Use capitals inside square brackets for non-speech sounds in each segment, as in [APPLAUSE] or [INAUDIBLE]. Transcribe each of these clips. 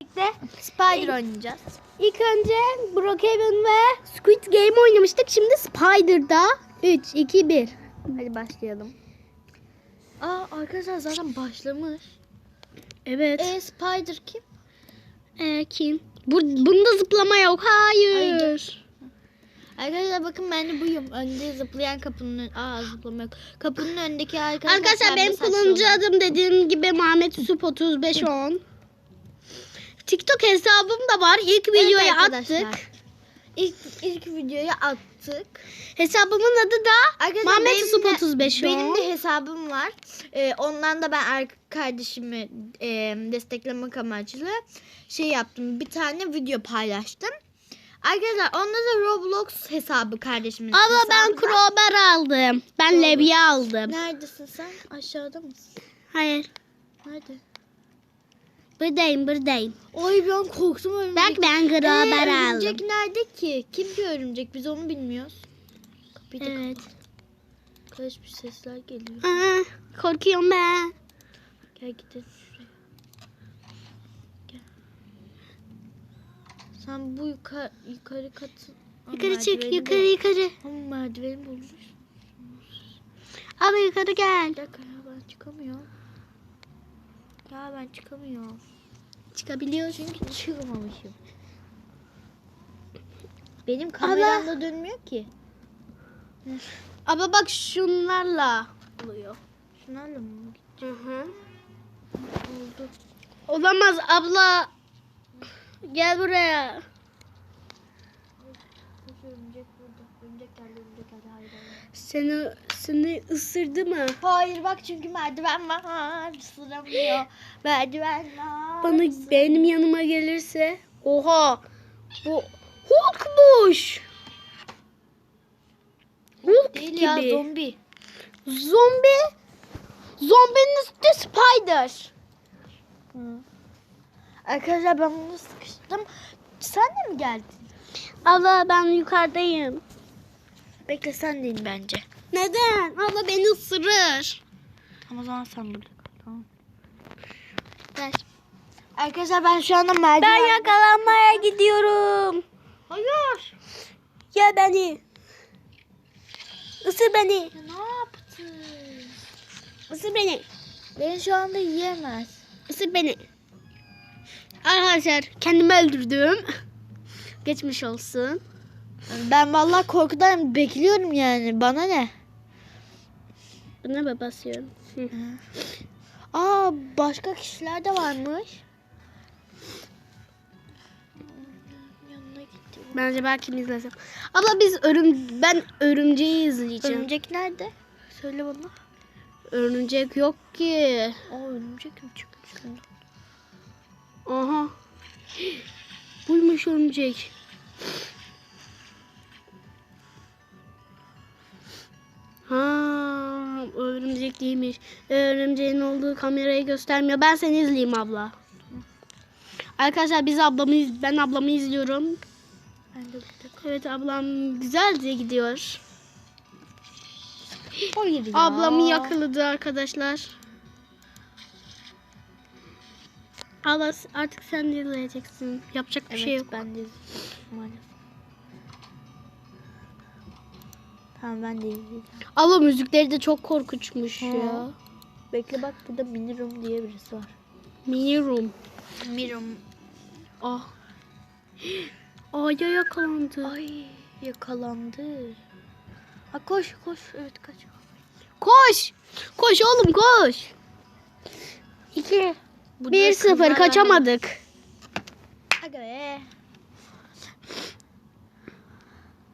birlikte Spider oynayacağız. ilk önce Brookhaven ve Squid Game oynamıştık. Şimdi Spider'da 3, 2, 1. Hadi başlayalım. Aa arkadaşlar zaten başlamış. Evet. E Spider kim? Ee, kim? Bu, bunda zıplama yok. Hayır. Hayır. Arkadaşlar bakın ben de buyum. Önde zıplayan kapının ön... Aa zıplama yok. Kapının önündeki arkadaşlar. Arkadaşlar benim kullanıcı adım dediğim gibi Mehmet Sup 3510. TikTok hesabım da var. İlk videoyu arkadaşlar. attık. İlk, ilk videoyu attık. Hesabımın adı da Arkadaşlar Mehmet benim Sup de- 3510. Benim de hesabım var. Ee, ondan da ben kardeşimi e, desteklemek amaçlı şey yaptım. Bir tane video paylaştım. Arkadaşlar onda da Roblox hesabı kardeşimin Abla ben hesabı da. crowbar aldım. Ben Crowbar. levye aldım. Neredesin sen? Aşağıda mısın? Hayır. Nerede? Buradayım buradayım. Oy ben korktum örümcek. Bak ben crowbar Ee, aldım. örümcek nerede ki? Kim ki örümcek? Biz onu bilmiyoruz. Kapıyı Evet. Karış bir sesler geliyor. Aa, korkuyorum ben. Gel gidelim şuraya. Gel. Sen bu yukarı, yukarı katı... Aa, Yukarı çık yukarı bul- yukarı. Ama merdiveni bulmuş. Abla yukarı gel. Bir dakika ya ben çıkamıyorum. Ya ben çıkamıyorum. Çıkabiliyorsun. Çünkü çıkmamışım. Benim kameramda dönmüyor ki. Abla bak şunlarla oluyor. Şunlarla mı? Hı hı. Oldu. Olamaz abla. Gel buraya. Seni seni ısırdı mı? Hayır bak çünkü merdiven var. Sıramıyor. Merdiven var. Bana benim yanıma gelirse oha bu Hulk'muş. Hulk Değil gibi. ya zombi. Zombi. Zombinin üstü spider. Arkadaşlar ben bunu sıkıştım. Sen de mi geldin? Abla ben yukarıdayım. Bekle sen de in bence. Neden? Abla beni ısırır. Ama o zaman sen burada kal. Tamam. Ver. Arkadaşlar ben şu anda merdiven... Ben yakalanmaya gidiyorum. Hayır. Ya beni. Isır beni. Ya ne yaptın? Isır beni. Beni şu anda yiyemez. Isır beni. Arkadaşlar kendimi öldürdüm. Geçmiş olsun. Ben vallahi korkudan bekliyorum yani. Bana ne? Buna mı basıyorum? Aa başka kişiler de varmış. Yanına gittim. Bence belki izlesem. Abla biz örüm ben örümceği izleyeceğim. Örümcek nerede? Söyle bana. Örümcek yok ki. Aa örümcek mi çıkmış? Aha. [GASPS] Buymuş örümcek. Ha, örümcek değilmiş. Örümceğin olduğu kamerayı göstermiyor. Ben seni izleyeyim abla. Arkadaşlar biz ablamı ben ablamı izliyorum. Ben de burada Evet ablam güzelce gidiyor. Hayır ya. Ablamı yakaladı arkadaşlar. Abla artık sen de izleyeceksin. Yapacak bir Evet şey yok. ben de maalesef. Tamam ben de izleyeceğim. Abla müzikleri de çok korkunçmuş Ha. ya. Bekle bak burada Minirum diye birisi var. Mini room. Mirum. Ah. [GASPS] Aya yakalandı. Ay yakalandı. Ha koş koş evet kaç. Koş. Koş oğlum koş. 2 Burada 1-0 kızlar var. kaçamadık. Aga be.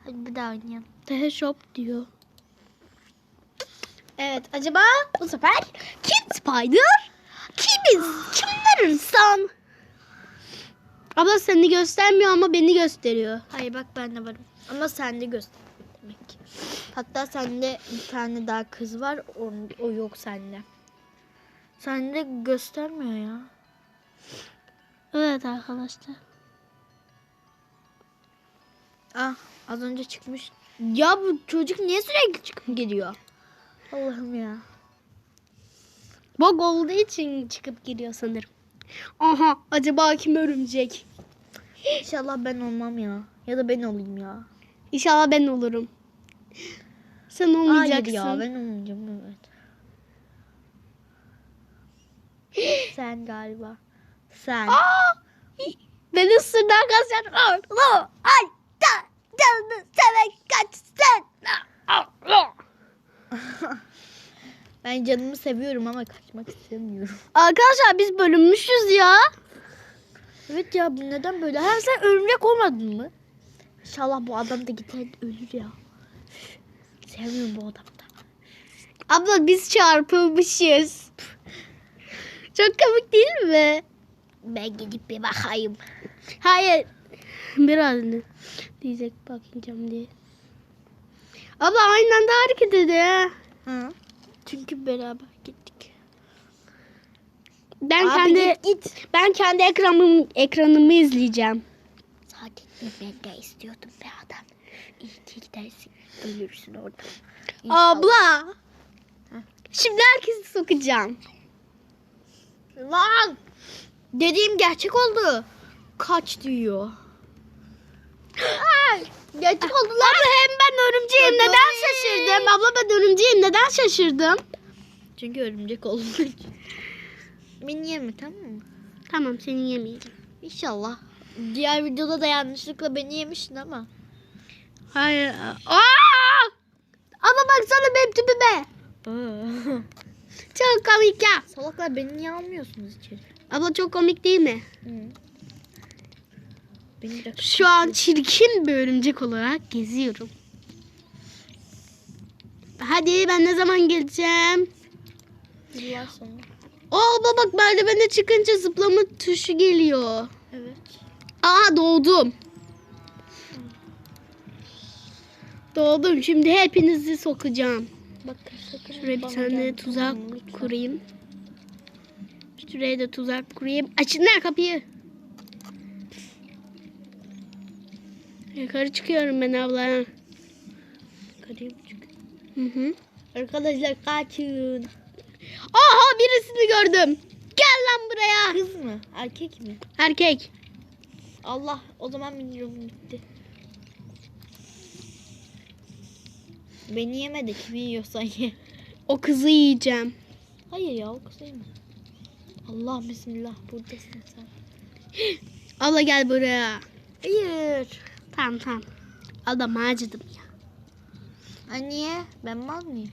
Hadi bir daha oynayalım. The shop diyor. Evet acaba bu sefer kim Spider? Kimiz? Kimler insan? Abla seni göstermiyor ama beni gösteriyor. Hayır bak ben de varım. Ama sende göster demek ki. Hatta sende bir tane daha kız var. O, o yok sende. Sende göstermiyor ya. Evet arkadaşlar. Ah az önce çıkmış. Ya bu çocuk niye sürekli çıkıp gidiyor? Allah'ım ya. Bug olduğu için çıkıp giriyor sanırım. Aha acaba kim örümcek? İnşallah ben olmam ya. Ya da ben olayım ya. İnşallah ben olurum. Sen olmayacaksın. Hayır ya ben olmayacağım evet. Sen galiba. Sen. Aa! Beni ısırdı arkadaşlar. Aa! Ay! Canını seven kaçsın. [LAUGHS] ben canımı seviyorum ama kaçmak istemiyorum. Arkadaşlar biz bölünmüşüz ya. Evet ya bu neden böyle? Hem sen örümcek olmadın mı? İnşallah bu adam da gider ölür ya. Sevmiyorum bu adamı da. Abla biz çarpılmışız. Çok komik değil mi? Ben gidip bir bakayım. Hayır. [LAUGHS] Biraz ne? Diyecek bakacağım diye. Abla aynı anda hareket ediyor. Hı. Çünkü beraber gittik. Ben Abi kendi git git. ben kendi ekranımı ekranımı izleyeceğim. Zaten ben de istiyordum be adam. İyi gidersin. Ölürsün orada. Abla. Şimdi herkesi sokacağım. Lan! Dediğim gerçek oldu. Kaç diyor. Gerçek oldu lan. Abla hem ben örümceğim neden şaşırdım? Abla ben örümceğim neden şaşırdım? Çünkü örümcek olduğu [LAUGHS] için. Beni yeme tamam mı? Tamam seni yemeyeceğim. İnşallah. Diğer videoda da yanlışlıkla beni yemiştin ama. Hayır. Aa! Abla baksana benim tipime. Çok komik ya. Salaklar beni niye almıyorsunuz içeri? Abla çok komik değil mi? Hı. Beni de Şu an çirkin bir örümcek olarak geziyorum. Hadi ben ne zaman geleceğim? yıllar sonra. Abla bak merdivene çıkınca zıplama tuşu geliyor. Evet. Aa doğdum. Doğdum. Şimdi hepinizi sokacağım. Bak sakın Şuraya bir tane tuzak kurayım. Şuraya da tuzak kurayım. Açın lan kapıyı. Yukarı çıkıyorum ben abla. Yukarıya mı çık? Hı hı. Arkadaşlar kaçın. Aha birisini gördüm. Gel lan buraya. Kız mı? Erkek mi? Erkek. Allah o zaman minyonum gitti. Beni yemedi kimi yiyorsan ye. O kızı yiyeceğim. Hayır ya o kız yeme. Allah bismillah buradasın sen. [GASPS] Abla gel buraya. Hayır. Tamam tamam. Adam acıdım ya. Ha niye? Ben mal mıyım?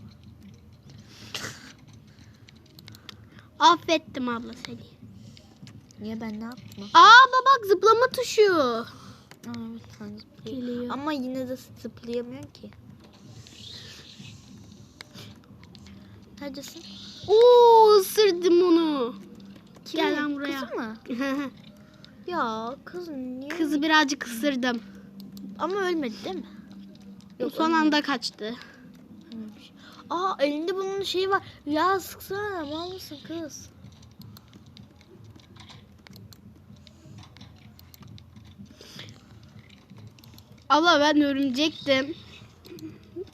Affettim abla seni. Niye ben ne yaptım? Aa bak zıplama tuşu. Aa, evet, sen zıplıyor. Geliyor. Ama yine de zıplayamıyor ki. Neredesin? Oo ısırdım onu. Kimi? Gel lan buraya. Kızı mı? [LAUGHS] Ya kız niye? Kızı birazcık ısırdım. Ama ölmedi değil mi? Yok, Son anda kaçtı. ölmemiş. Aa elinde bunun şeyi var. Ya sıksana mal mısın kız? Abla ben örümcektim.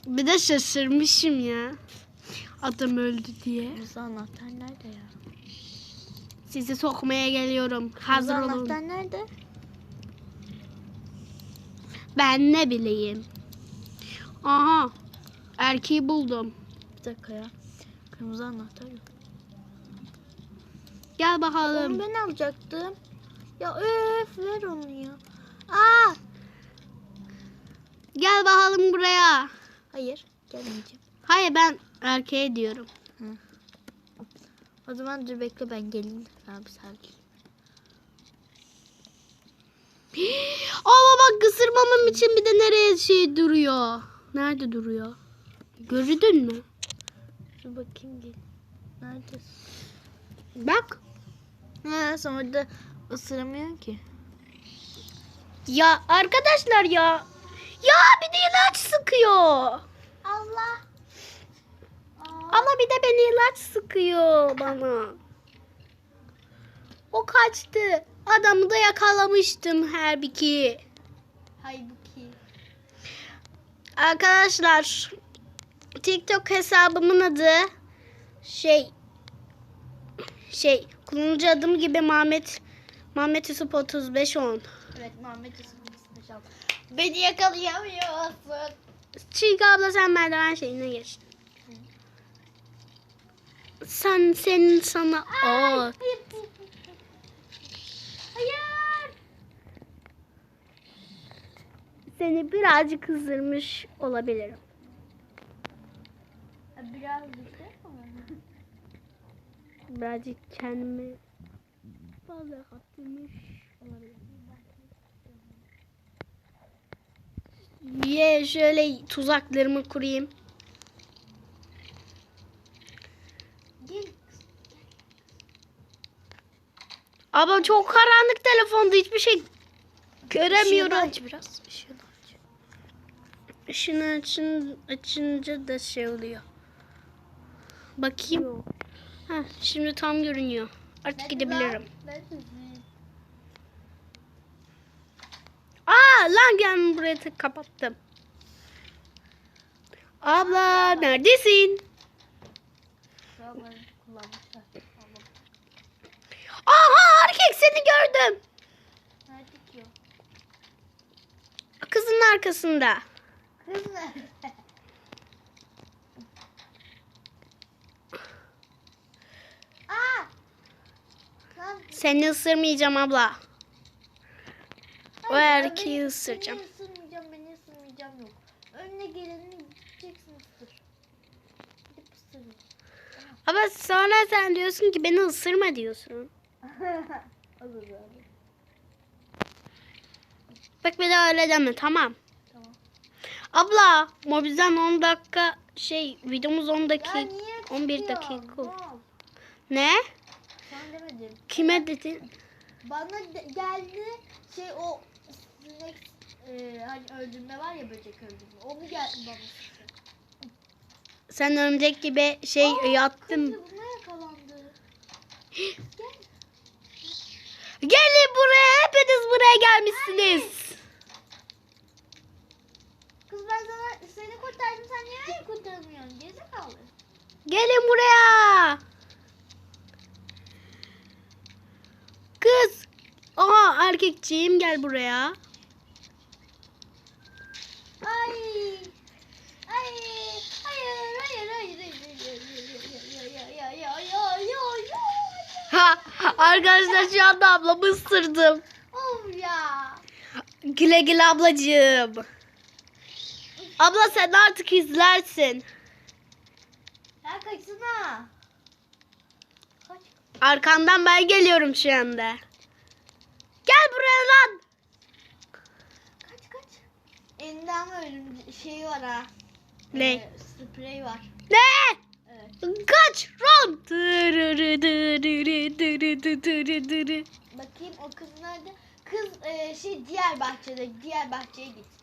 Bir de şaşırmışım ya. Adam öldü diye. Kızı anahtar nerede ya? Sizi sokmaya geliyorum. Kızı Hazır olun. anahtar nerede? Ben ne bileyim. Aha. Erkeği buldum. Bir dakika ya. Kırmızı anahtar yok. Gel Onu bakalım. ben alacaktım. Ya öf ver onu ya. Aa! Gel bakalım buraya. Hayır gelmeyeceğim. Hayır ben erkeğe diyorum. O zaman dur bekle ben geleyim. Abi sakin. Ama bak ısırmamam için bir de nereye şey duruyor. Nerede duruyor? Gördün mü? Dur bakayım gel. Neredesin? Bak. Ha sen orada ısıramıyorsun ki. Ya arkadaşlar ya. Ya bir de ilaç sıkıyor. Allah. Ama bir de beni ilaç sıkıyor bana. O kaçtı. Adamı da yakalamıştım her biki. Halbuki. Arkadaşlar TikTok hesabımın adı şey Şey kullanıcı adım gibi Mehmet Mehmet Yusuf 3510. Evet Muhammed Yusuf Special. Beni yakalayamıyorsun. Çünkü abla sen merdiven şeyine geç. Sen senin sana Aa, Hayır. Seni birazcık kızdırmış olabilirim. Biraz düştü ama. Birazcık kendimi fazla kaptırmış olabilirim. Ye şöyle tuzaklarımı kurayım. Ama çok karanlık telefonda hiçbir şey göremiyorum. Işığını aç biraz. Işını açın, açınca da şey oluyor. Bakayım. Ha, şimdi tam görünüyor. Artık gidebilirim. Aa lan gel buraya tık kapattım. Abla neredesin? Aha erkek seni gördüm. Kızın arkasında. [LAUGHS] Aa! Lan Seni ısırmayacağım abla. O Hayır, erkeği beni- ısıracağım. Beni ısırmayacağım, beni ısırmayacağım yok. Önüne geleni gideceksin ısır. Gidip ısırın. Ama sonra sen diyorsun ki beni ısırma diyorsun. [LAUGHS] Olur. Bak bir daha öyle deme tamam. Abla mobilden 10 dakika şey videomuz 10 Ya dakika niye 11 kızıyorsun? dakika. Ne? Sana demedim. Kime dedin? Bana de- geldi şey o sinek e, hani öldürme var ya böcek öldürme. Onu geldi bana. Sen örümcek gibi şey Aa, yattın. Kız buna yakalandı. [GASPS] Gel. Gelin buraya hepiniz buraya gelmişsiniz. Kız seni kurtardım sen niye beni kurtarmıyorsun? Gerizekalı. Gelin buraya. Kız. Aha erkekçiğim gel buraya. Ay. Ay. Hayır hayır hayır. Ha, arkadaşlar şu anda ablamı ısırdım. Of ya. Güle güle ablacığım. Abla sen artık izlersin. Ya kaçsana. Kaç. Arkandan ben geliyorum şu anda. Gel buraya lan. Kaç kaç. Elinde ama ölüm şeyi var ha. Ne? Ee, sprey var. Ne? Evet. Kaç dırı. Bakayım o kız nerede? Kız e, şey diğer bahçede. Diğer bahçeye git.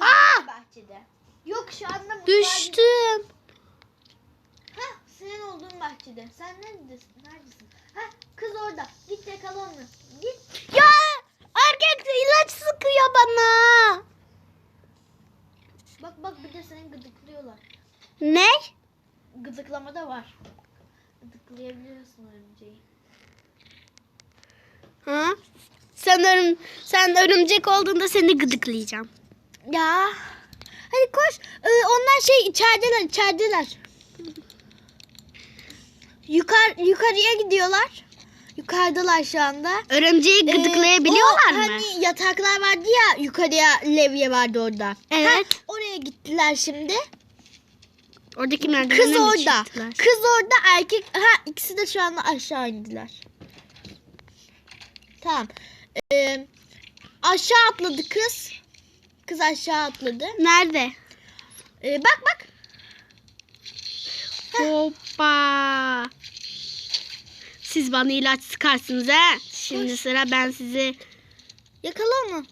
Aa! diğer bahçede. Yok şu anda mutfağa. Düştüm. Hah senin olduğun bahçede. Sen neredesin? Neredesin? Hah kız orada. Git yakala onu. Git. Ya erkek ilaç sıkıyor bana. Bak bak bir de seni gıdıklıyorlar. Ne? Gıdıklama da var. Gıdıklayabiliyorsun örümceği. Ha? Sen örüm sen örümcek olduğunda seni gıdıklayacağım. Ya. Hadi koş. Ee, onlar şey içerideler, içerideler. Yukarı yukarıya gidiyorlar. Yukarıdalar şu anda. Örümceği Ee, gıdıklayabiliyorlar o mı? Hani yataklar vardı ya yukarıya levye vardı orada. Evet. Ha, oraya gittiler şimdi. Oradaki merdivenden Kız orada. çıktılar? Kız orada erkek. Ha ikisi de şu anda aşağı indiler. Tamam. Ee, aşağı atladı kız. Kız aşağı atladı. Nerede? Ee, bak bak. Hoppa. Siz bana ilaç sıkarsınız ha. Şimdi sıra ben sizi. Yakala onu.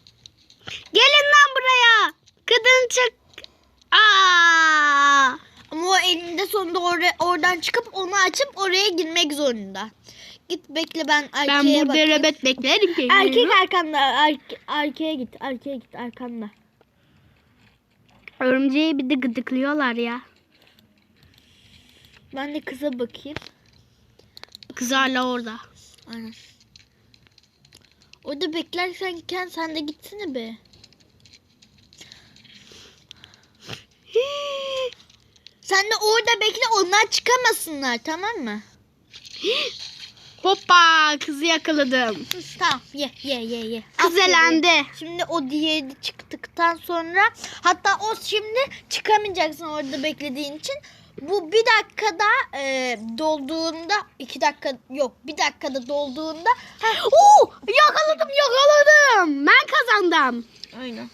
Gelin lan buraya. Kadın çık. Aa! Ama o elinde sonunda oraya, oradan çıkıp onu açıp oraya girmek zorunda. Git bekle ben erkeğe Ben burada bakayım. nöbet beklerim. Erkek arkanda. Erke, erkeğe git. Erkeğe git arkanda. Örümceği bir de gıdıklıyorlar ya. Ben de kıza bakayım. Kız hala orada. Aynen. Orada beklerken sen de gitsene be. [GASPS] Sen de orada bekle onlar çıkamasınlar tamam mı? [GASPS] Hoppa kızı yakaladım. Sus, tamam ye ye ye ye. Kız Aferin. elendi. Şimdi o diğeri çıktıktan sonra hatta o şimdi çıkamayacaksın orada beklediğin için. Bu bir dakikada e, dolduğunda iki dakika yok bir dakikada dolduğunda ha, Oo, yakaladım yakaladım. Ben kazandım. Aynen.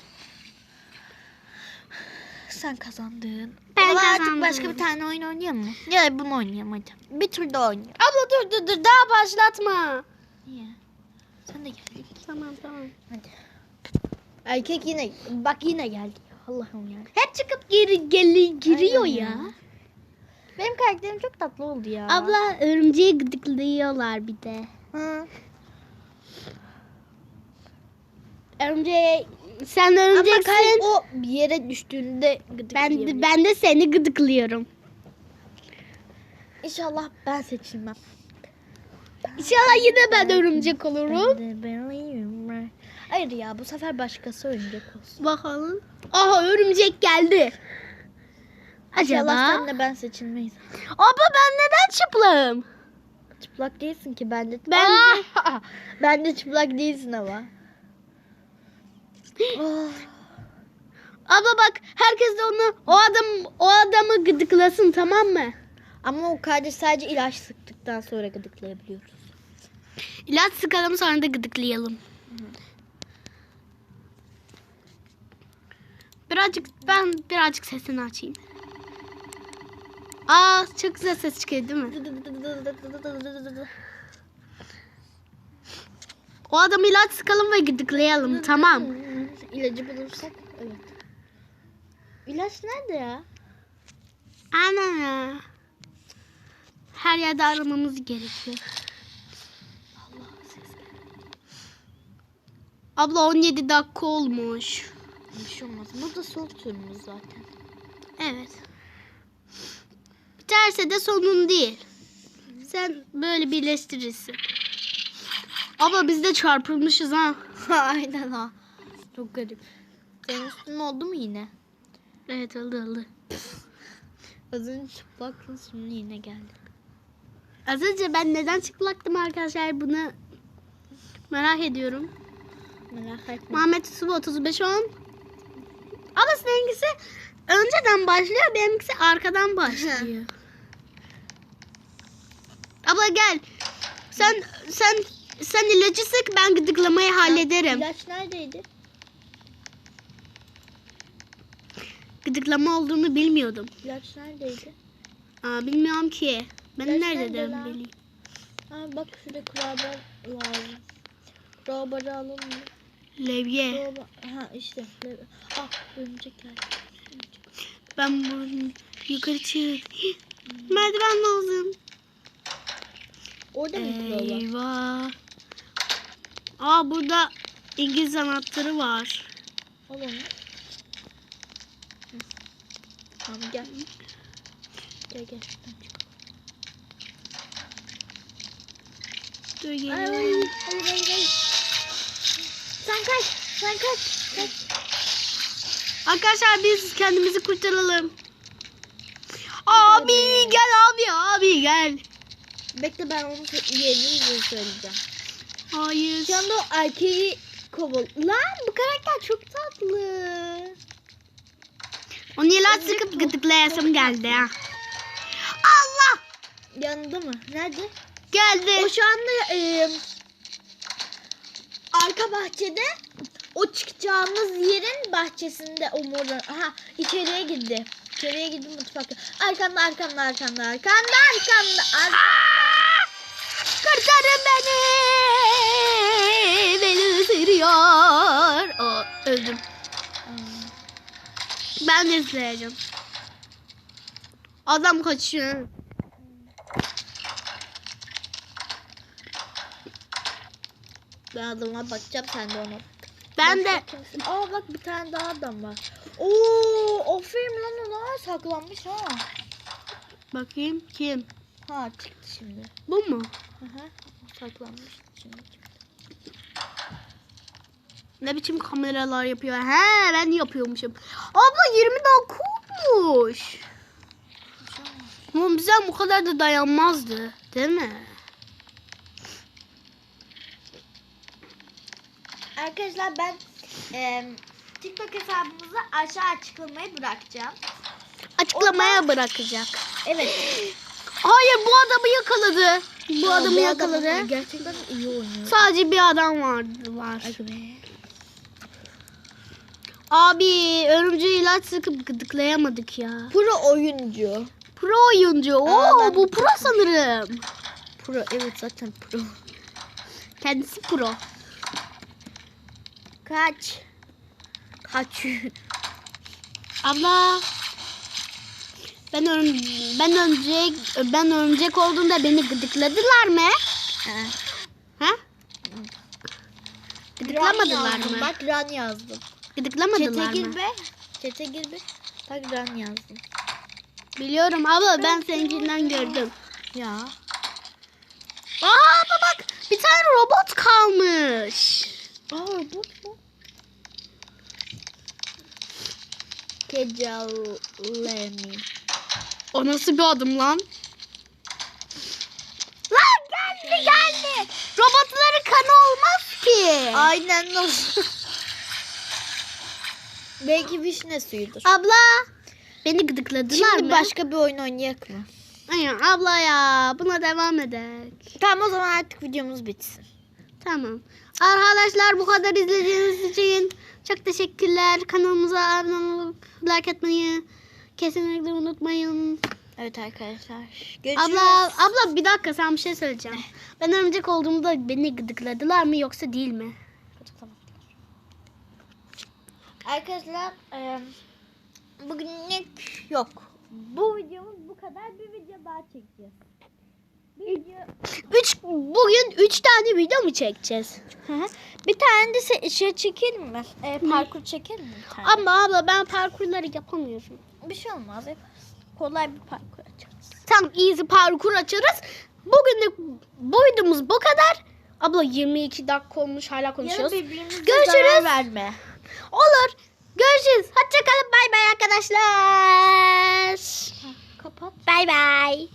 Sen kazandın. Ben zaman kazandım. artık başka bir tane oyun oynayalım mı? Ya bunu oynayalım hadi. Bir tur daha oynayalım. Abla dur dur dur daha başlatma. Niye? Sen de gel. Tamam tamam. Hadi. Erkek yine bak yine geldi. Allah'ım ya. Hep çıkıp geri geli giriyor Aynen ya. Benim karakterim çok tatlı oldu ya. Abla örümceği gıdıklıyorlar bir de. Hı. Örümceği sen Ama örümceksin. kalp o bir yere düştüğünde Ben gıdıklayabilir. de, ben de seni gıdıklıyorum. İnşallah ben seçilmem. İnşallah yine ben örümcek olurum. De. Hayır ya bu sefer başkası oyuncak olsun. Bakalım. Aha örümcek geldi. İnşallah Acaba? senle ben seçilmeyiz. Abla ben neden çıplağım? Çıplak değilsin ki ben de. Ben Aa! ben de çıplak değilsin ama. Ah. Abla bak herkes de onu o adam o adamı gıdıklasın tamam mı? Ama o kardeş sadece ilaç sıktıktan sonra gıdıklayabiliyoruz. İlaç sıkalım sonra da gıdıklayalım. Birazcık ben birazcık sesini açayım. Aa çok güzel ses çıkıyor değil mi? O adamı ilaç sıkalım ve gıdıklayalım tamam. İlacı bulursak evet. İlaç nerede ya? Ana ya. Her yerde aramamız gerekiyor. Allah ses geldi. Abla 17 dakika olmuş. Bir şey olmaz. Bu da son turumuz zaten. Evet. Biterse de sonun değil. Sen böyle birleştirirsin. Abla biz de çarpılmışız ha. [LAUGHS] Aynen ha. Çok garip. Senin üstün oldu mu yine? Evet oldu oldu. Az önce çıplaktın şimdi yine geldi. Az önce ben neden çıplaktım arkadaşlar bunu merak ediyorum. Merak etme. Muhammed Yusuf 35 10. Ama seninkisi önceden başlıyor benimkisi arkadan [LAUGHS] başlıyor. Abla gel. Sen sen sen ilacı sık ben gıdıklamayı hallederim. İlaç neredeydi? Gıdıklama olduğunu bilmiyordum. İlaç neredeydi? Aa, bilmiyorum ki. Ben İlaç nerede nerede bileyim. Ha bak şurada kurabiye lazım. Kurabiye alalım mı? Levye. Kurabiye- Ha işte. leve- Ah örümcek geldi. Ben bunu yukarı çık. [GASPS] Merdiven lazım. Orada mı kurabiye? Eyvah. Aa burada İngiliz anahtarı var. Al onu. Tamam gel. Gel gel. Dur Ay, geliyorum. hayır hayır hayır. Sen kaç. Sen kaç. Kaç. Arkadaşlar biz kendimizi kurtaralım. Abi gel abi abi gel. Bekle ben onu yerini söyleyeceğim. Hayır. Şu anda erkeği koval. Lan bu karakter çok tatlı. Onu Örümcek sıkıp gıdıklayasım geldi ha. Allah Yanında mı? Nerede? geldi. O şu anda e, arka bahçede o çıkacağımız yerin bahçesinde o mor. Aha içeriye girdi. İçeriye girdi mutfakta. Arkamda arkamda arkamda arkamda. arkamda. Aa! Kurtarın beni. Beni ısırıyor. O, öldüm. Ben de izleyeceğim. Adam kaçıyor. Ben adama bakacağım sen de ona. Ben de Aa bak bir tane daha adam var. Oo, aferin lan ona saklanmış ha. bakayım kim? Ha çıktı şimdi. Bu mu? Hı hı. Saklanmış şimdi. Ne biçim kameralar yapıyor? He ben yapıyormuşum. Abla 20 dakika olmuş. Ama bize bu kadar da dayanmazdı. Değil mi? Arkadaşlar ben e, TikTok hesabımızı aşağı açıklamayı bırakacağım. Açıklamaya bırakacak. Evet. Hayır bu adamı yakaladı. Bu Ya, adamı bu yakaladı. adam Gerçekten iyi oynuyor. Sadece bir adam vardı var. Aga be. Abi örümceği ilaç sıkıp gıdıklayamadık ya. Pro oyuncu. Pro oyuncu. Oo Aa, ben- bu pro sanırım. Pro evet zaten pro. Kendisi pro. Kaç. Kaç. [LAUGHS] Abla. Ben örüm ben örümcek ben örümcek olduğunda beni gıdıkladılar mı? Ha? Gıdıklamadılar mı? Bak run yazdım. Gıdıklamadılar Çete gir mı? be. Çete gir be. Bak run yazdım. Biliyorum abla ben seninkinden gördüm. Ya. Aa bak bir tane robot kalmış. Aa bu bu. Kecalemi. O nasıl bir adım lan? Lan geldi geldi. Robotların kanı olmaz ki. Aynen nasıl? Belki vişne suyudur. Abla beni gıdıkladılar Şimdi mı? başka bir oyun oynayak mı? Ay, abla ya buna devam edek. Tamam o zaman artık videomuz bitsin. Tamam. Arkadaşlar bu kadar izlediğiniz için çok teşekkürler. Kanalımıza abone olup like etmeyi kesinlikle unutmayın. Evet arkadaşlar. Görüşürüz. Abla abla bir dakika sen bir şey söyleyeceğim. Ben örümcek olduğumda beni gıdıkladılar mı yoksa değil mi? Arkadaşlar eee, bugünlük yok. Bu videomuz bu kadar. Bir video daha çekeceğiz. Bir video... Üç, bugün üç tane video mu çekeceğiz? Hı hı. bir tane de şey çekelim mi? Eee, parkur çekelim mi? bir tane? Ama abla ben parkurları yapamıyorum. Bir şey olmaz yaparız. Kolay bir parkur açarız. Tamam easy parkur açarız. Bugünlük bu videomuz bu kadar. Abla 22 dakika olmuş hala konuşuyoruz. birbirimize Görüşürüz. verme. Olur. Görüşürüz. Hoşçakalın. Bay bay arkadaşlar. Kapat. Bay bay.